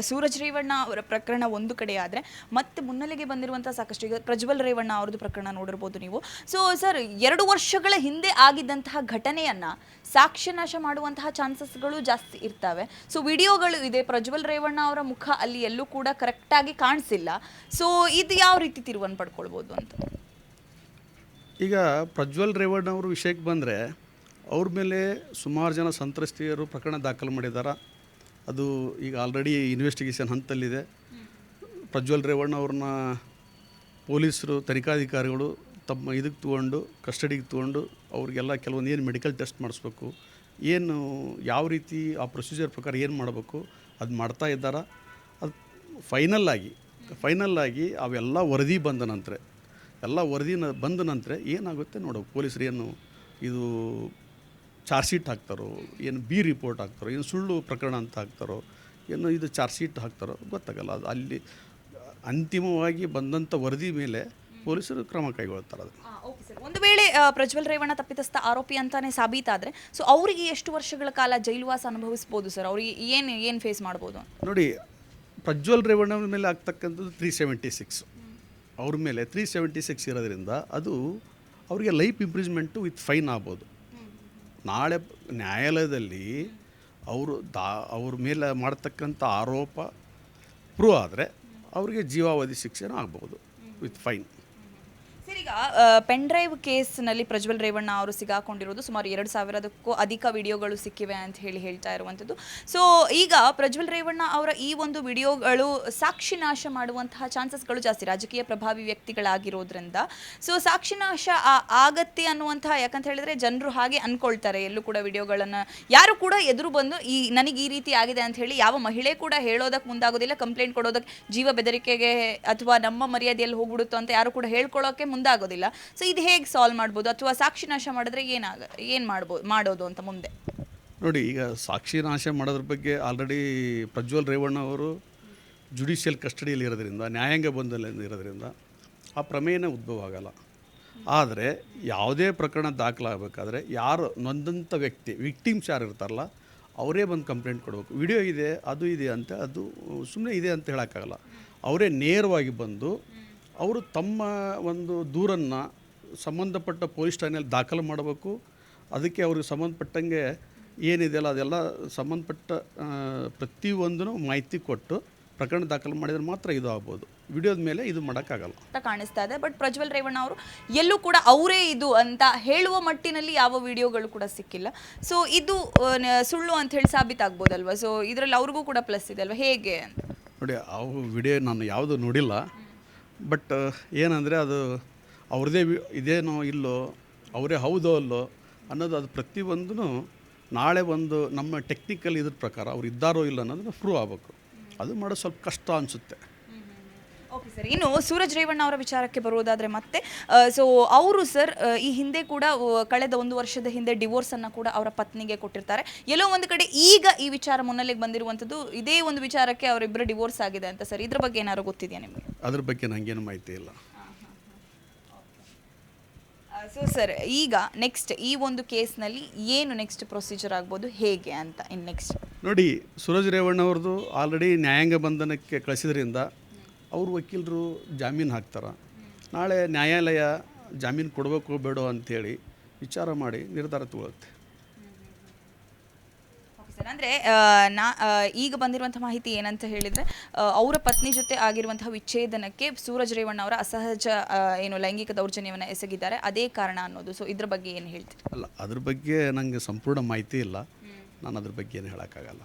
ಸೂರಜ್ ರೇವಣ್ಣ ಅವರ ಪ್ರಕರಣ ಒಂದು ಕಡೆ ಆದರೆ ಮತ್ತೆ ಮುನ್ನೆಲೆಗೆ ಬಂದಿರುವಂಥ ಸಾಕಷ್ಟು ಪ್ರಜ್ವಲ್ ರೇವಣ್ಣ ಅವ್ರದ್ದು ಪ್ರಕರಣ ನೋಡಿರ್ಬೋದು ನೀವು. ಸೊ ಸರ್ ಎರಡು ವರ್ಷಗಳ ಹಿಂದೆ ಆಗಿದ್ದಂತಹ ಘಟನೆಯನ್ನ ಸಾಕ್ಷ್ಯನಾಶ ಮಾಡುವಂತಹ ಚಾನ್ಸಸ್ಗಳು ಜಾಸ್ತಿ ಇರ್ತವೆ. ಸೊ ವಿಡಿಯೋಗಳು ಇದೆ. ಪ್ರಜ್ವಲ್ ರೇವಣ್ಣ ಅವರ ಮುಖ ಅಲ್ಲಿ ಎಲ್ಲೂ ಕೂಡ ಕರೆಕ್ಟಾಗಿ ಕಾಣಿಸಿಲ್ಲ. ಸೊ ಇದು ಯಾವ ರೀತಿ ತಿರುವನ್ನು ಪಡ್ಕೊಳ್ಬೋದು ಅಂತ? ಈಗ ಪ್ರಜ್ವಲ್ ರೇವಣ್ಣ ಅವರು ವಿಷಯಕ್ಕೆ ಬಂದರೆ ಅವ್ರ ಮೇಲೆ ಸುಮಾರು ಜನ ಸಂತ್ರಸ್ತೆಯರು ಪ್ರಕರಣ ದಾಖಲು ಮಾಡಿದ್ದಾರೆ ಅದು ಈಗ ಆಲ್ರೆಡಿ ಇನ್ವೆಸ್ಟಿಗೇಷನ್ ಹಂತದಲ್ಲಿದೆ ಪ್ರಜ್ವಲ್ ರೇವಣ್ಣ ಅವ್ರನ್ನ ಪೊಲೀಸರು, ತನಿಖಾಧಿಕಾರಿಗಳು ತಮ್ಮ ಇದಕ್ಕೆ ತೊಗೊಂಡು ಕಸ್ಟಡಿಗೆ ತೊಗೊಂಡು ಅವ್ರಿಗೆಲ್ಲ ಕೆಲವೊಂದು ಏನು ಮೆಡಿಕಲ್ ಟೆಸ್ಟ್ ಮಾಡಿಸ್ಬೇಕು, ಏನು ಯಾವ ರೀತಿ ಆ ಪ್ರೊಸೀಜರ್ ಪ್ರಕಾರ ಏನು ಮಾಡಬೇಕು, ಅದು ಮಾಡ್ತಾ ಇದ್ದಾರ? ಅದು ಫೈನಲ್ ಆಗಿ ಅವೆಲ್ಲ ವರದಿ ಬಂದ ನಂತರ, ಎಲ್ಲ ವರದಿನ ಬಂದ ನಂತರ ಏನಾಗುತ್ತೆ ನೋಡು, ಪೊಲೀಸರು ಏನು ಇದು ಚಾರ್ಜ್ ಶೀಟ್ ಹಾಕ್ತಾರೋ ಏನು ಬಿ ರಿಪೋರ್ಟ್ ಹಾಕ್ತಾರೋ ಏನು ಸುಳ್ಳು ಪ್ರಕರಣ ಅಂತ ಹಾಕ್ತಾರೋ ಏನು ಇದು ಚಾರ್ಜ್ ಶೀಟ್ ಹಾಕ್ತಾರೋ ಗೊತ್ತಾಗಲ್ಲ. ಅದು ಅಲ್ಲಿ ಅಂತಿಮವಾಗಿ ಬಂದಂಥ ವರದಿ ಮೇಲೆ ಪೊಲೀಸರು ಕ್ರಮ ಕೈಗೊಳ್ತಾರೆ ಸರ್ ಒಂದು ವೇಳೆ ಪ್ರಜ್ವಲ್ ರೇವಣ್ಣ ತಪ್ಪಿತಸ್ಥ ಆರೋಪಿ ಅಂತಾನೆ ಸಾಬೀತಾದರೆ ಸೊ ಅವರಿಗೆ ಎಷ್ಟು ವರ್ಷಗಳ ಕಾಲ ಜೈಲುವಾಸ ಅನುಭವಿಸ್ಬೋದು ಸರ್ ಅವರಿಗೆ ಏನು ಏನು ಫೇಸ್ ಮಾಡ್ಬೋದು ನೋಡಿ ಪ್ರಜ್ವಲ್ ರೇವಣ್ಣ ಮೇಲೆ ಆಗ್ತಕ್ಕಂಥದ್ದು ತ್ರೀ ಸೆವೆಂಟಿ ಸಿಕ್ಸ್ ಅವ್ರ ಮೇಲೆ ತ್ರೀ ಸೆವೆಂಟಿ ಸಿಕ್ಸ್ ಇರೋದ್ರಿಂದ ಅದು ಅವರಿಗೆ ಲೈಫ್ ಇಂಪ್ರೂವ್ಮೆಂಟು ವಿತ್ ಫೈನ್ ಆಗ್ಬೋದು. ನಾಳೆ ನ್ಯಾಯಾಲಯದಲ್ಲಿ ಅವರು ದಾ, ಅವ್ರ ಮೇಲೆ ಮಾಡ್ತಕ್ಕಂಥ ಆರೋಪ ಪ್ರೂವ್ ಆದರೆ ಅವರಿಗೆ ಜೀವಾವಧಿ ಶಿಕ್ಷೆನೂ ಆಗ್ಬೋದು. ವಿತ್ ಫೈನ್ ಈಗ ಪೆನ್ ಡ್ರೈವ್ ಕೇಸ್ನಲ್ಲಿ ಪ್ರಜ್ವಲ್ ರೇವಣ್ಣ ಅವರು ಸಿಗಾಕೊಂಡಿರೋದು ಸುಮಾರು ಎರಡು ಸಾವಿರದಕ್ಕೂ ಅಧಿಕ ವಿಡಿಯೋಗಳು ಸಿಕ್ಕಿವೆ ಅಂತ ಹೇಳಿ ಹೇಳ್ತಾ ಇರುವಂಥದ್ದು. ಸೊ ಈಗ ಪ್ರಜ್ವಲ್ ರೇವಣ್ಣ ಅವರ ಈ ಒಂದು ವಿಡಿಯೋಗಳು ಸಾಕ್ಷಿ ನಾಶ ಮಾಡುವಂತಹ ಚಾನ್ಸಸ್ಗಳು ಜಾಸ್ತಿ, ರಾಜಕೀಯ ಪ್ರಭಾವಿ ವ್ಯಕ್ತಿಗಳಾಗಿರೋದ್ರಿಂದ. ಸೊ ಸಾಕ್ಷಿ ನಾಶ ಆಗತ್ತೆ ಅನ್ನುವಂತಹ, ಯಾಕಂತ ಹೇಳಿದ್ರೆ ಜನರು ಹಾಗೆ ಅನ್ಕೊಳ್ತಾರೆ. ಎಲ್ಲೂ ಕೂಡ ವಿಡಿಯೋಗಳನ್ನು, ಯಾರು ಕೂಡ ಎದುರು ಬಂದು ಈ, ನನಗೆ ಈ ರೀತಿ ಆಗಿದೆ ಅಂತ ಹೇಳಿ ಯಾವ ಮಹಿಳೆ ಕೂಡ ಹೇಳೋದಕ್ಕೆ ಮುಂದಾಗೋದಿಲ್ಲ, ಕಂಪ್ಲೇಂಟ್ ಕೊಡೋದಕ್ಕೆ ಜೀವ ಬೆದರಿಕೆಗೆ ಅಥವಾ ನಮ್ಮ ಮರ್ಯಾದೆಯಲ್ಲಿ ಹೋಗ್ಬಿಡುತ್ತೋ ಅಂತ ಯಾರು ಕೂಡ ಹೇಳ್ಕೊಳ್ಳೋಕೆ ಮುಂದಾಗೋದಿಲ್ಲ ಸೊ ಇದು ಹೇಗೆ ಸಾಲ್ವ್ ಮಾಡ್ಬೋದು? ಅಥವಾ ಸಾಕ್ಷಿ ನಾಶ ಮಾಡಿದ್ರೆ ಏನಾಗ, ಏನು ಮಾಡ್ಬೋದು ಮಾಡೋದು ಅಂತ ಮುಂದೆ? ನೋಡಿ, ಈಗ ಸಾಕ್ಷಿ ನಾಶ ಮಾಡೋದ್ರ ಬಗ್ಗೆ ಆಲ್ರೆಡಿ ಪ್ರಜ್ವಲ್ ರೇವಣ್ಣ ಅವರು ಜುಡಿಷಿಯಲ್ ಕಸ್ಟಡಿಯಲ್ಲಿ ಇರೋದ್ರಿಂದ, ನ್ಯಾಯಾಂಗ ಬಂಧದಲ್ಲಿ ಇರೋದ್ರಿಂದ ಆ ಪ್ರಮೇಯನೇ ಉದ್ಭವ ಆಗಲ್ಲ. ಆದರೆ, ಯಾವುದೇ ಪ್ರಕರಣ ದಾಖಲಾಗಬೇಕಾದ್ರೆ ಯಾರು ನೊಂದಂಥ ವ್ಯಕ್ತಿ ವಿಕ್ಟಿಮ್ಸ್ ಯಾರು ಇರ್ತಾರಲ್ಲ, ಅವರೇ ಬಂದು ಕಂಪ್ಲೇಂಟ್ ಕೊಡಬೇಕು. ವಿಡಿಯೋ ಇದೆ, ಅದು ಇದೆ ಅಂತ, ಅದು ಸುಮ್ಮನೆ ಇದೆ ಅಂತ ಹೇಳೋಕ್ಕಾಗಲ್ಲ. ಅವರೇ ನೇರವಾಗಿ ಬಂದು ಅವರು ತಮ್ಮ ಒಂದು ದೂರನ್ನು ಸಂಬಂಧಪಟ್ಟ ಪೊಲೀಸ್ ಠಾಣೆಯಲ್ಲಿ ದಾಖಲು ಮಾಡಬೇಕು. ಅದಕ್ಕೆ ಅವ್ರಿಗೆ ಸಂಬಂಧಪಟ್ಟಂಗೆ ಏನಿದೆಯಲ್ಲ ಅದೆಲ್ಲ ಸಂಬಂಧಪಟ್ಟ ಪ್ರತಿಯೊಂದನ್ನು ಪ್ರತಿಯೊಂದೂ ಮಾಹಿತಿ ಕೊಟ್ಟು ಪ್ರಕರಣ ದಾಖಲು ಮಾಡಿದ್ರೆ ಮಾತ್ರ ಇದು ಆಗ್ಬೋದು. ವಿಡಿಯೋದ ಮೇಲೆ ಇದು ಮಾಡೋಕ್ಕಾಗಲ್ಲ. ಅಂತ ಕಾಣಿಸ್ತಾ ಇದೆ. ಬಟ್ ಪ್ರಜ್ವಲ್ ರೇವಣ್ಣ ಅವರು ಎಲ್ಲೂ ಕೂಡ ಅವರೇ ಇದು ಅಂತ ಹೇಳುವ ಮಟ್ಟಿನಲ್ಲಿ ಯಾವ ವಿಡಿಯೋಗಳು ಕೂಡ ಸಿಕ್ಕಿಲ್ಲ. ಸೊ ಇದು ಸುಳ್ಳು ಅಂತ ಹೇಳಿ ಸಾಬೀತಾಗ್ಬೋದಲ್ವಾ? ಸೊ ಇದರಲ್ಲಿ ಅವ್ರಿಗೂ ಕೂಡ ಪ್ಲಸ್ ಇದೆ ಅಲ್ವಾ? ಹೇಗೆ ಅಂತ? ನೋಡಿ ಅವು ವಿಡಿಯೋ ನಾನು ಯಾವುದು ನೋಡಿಲ್ಲ. ಬಟ್ ಏನಂದರೆ ಅದು ಅವ್ರದ್ದೇ ಇದೇನೋ ಇಲ್ಲೋ, ಅವರೇ ಹೌದೋ ಅಲ್ಲೋ ಅನ್ನೋದು ಅದು ಪ್ರತಿಯೊಂದೂ ನಾಳೆ ಒಂದು ನಮ್ಮ ಟೆಕ್ನಿಕಲ್ ಇದ್ರ ಪ್ರಕಾರ ಅವ್ರು ಇದ್ದಾರೋ ಇಲ್ಲ ಅನ್ನೋದನ್ನ ಪ್ರೂವ್ ಆಗಬೇಕು. ಅದು ಮಾಡೋದು ಸ್ವಲ್ಪ ಕಷ್ಟ ಅನಿಸುತ್ತೆ. ಓಕೆ ಸರ್ ಇನ್ನು ಸೂರಜ್ ರೇವಣ್ಣ ಅವರ ವಿಚಾರಕ್ಕೆ ಬರುವುದಾದ್ರೆ ಮತ್ತೆ ಸೊ ಅವರು ಸರ್ ಈ ಹಿಂದೆ ಕೂಡ ಕಳೆದ ಒಂದು ವರ್ಷದ ಹಿಂದೆ ಡಿವೋರ್ಸ್ ಅನ್ನ ಕೂಡ ಅವರ ಪತ್ನಿಗೆ ಕೊಟ್ಟಿರ್ತಾರೆ. ಎಲ್ಲೋ ಒಂದು ಕಡೆ ಈಗ ಈ ವಿಚಾರ ಮುನ್ನೆಲೆಗೆ ಬಂದಿರುವಂಥದ್ದು ಇದೇ ಒಂದು ವಿಚಾರಕ್ಕೆ ಅವರಿಬ್ಬರು ಡಿವೋರ್ಸ್ ಆಗಿದೆ ಅಂತ ಸರ್ ಇದ್ರ ಬಗ್ಗೆ ಏನಾದ್ರು ಗೊತ್ತಿದೆಯಾ ನಿಮಗೆ? ಅದ್ರ ಬಗ್ಗೆ ನನಗೇನು ಮಾಹಿತಿ ಇಲ್ಲ. ಸೊ ಸರ್ ಈಗ ನೆಕ್ಸ್ಟ್ ಈ ಒಂದು ಕೇಸ್ನಲ್ಲಿ ಏನು ನೆಕ್ಸ್ಟ್ ಪ್ರೊಸೀಜರ್ ಆಗ್ಬೋದು ಹೇಗೆ ಅಂತ ಇನ್ ನೆಕ್ಸ್ಟ್ ನೋಡಿ ಸೂರಜ್ ರೇವಣ್ಣ ಅವ್ರದ್ದು ಆಲ್ರೆಡಿ ನ್ಯಾಯಾಂಗ ಬಂಧನಕ್ಕೆ ಕಳಿಸಿದ್ರಿಂದ ಅವ್ರ ವಕೀಲರು ಜಾಮೀನು ಹಾಕ್ತಾರೆ. ನಾಳೆ ನ್ಯಾಯಾಲಯ ಜಾಮೀನು ಕೊಡಬೇಕು ಬೇಡೋ ಅಂಥೇಳಿ ವಿಚಾರ ಮಾಡಿ ನಿರ್ಧಾರ ತಗೊಳುತ್ತೆ. ಅಂದರೆ ನಾ ಈಗ ಬಂದಿರುವಂಥ ಮಾಹಿತಿ ಏನಂತ ಹೇಳಿದರೆ ಅವರ ಪತ್ನಿ ಜೊತೆ ಆಗಿರುವಂತಹ ವಿಚ್ಛೇದನಕ್ಕೆ ಸೂರಜ್ ರೇವಣ್ಣ ಅವರ ಅಸಹಜ ಏನು ಲೈಂಗಿಕ ದೌರ್ಜನ್ಯವನ್ನು ಎಸಗಿದ್ದಾರೆ. ಅದೇ ಕಾರಣ ಅನ್ನೋದು. ಸೊ ಇದ್ರ ಬಗ್ಗೆ ಏನು ಹೇಳ್ತೀರಿ? ಅಲ್ಲ ಅದ್ರ ಬಗ್ಗೆ ನನಗೆ ಸಂಪೂರ್ಣ ಮಾಹಿತಿ ಇಲ್ಲ. ನಾನು ಅದ್ರ ಬಗ್ಗೆ ಏನು ಹೇಳೋಕ್ಕಾಗಲ್ಲ.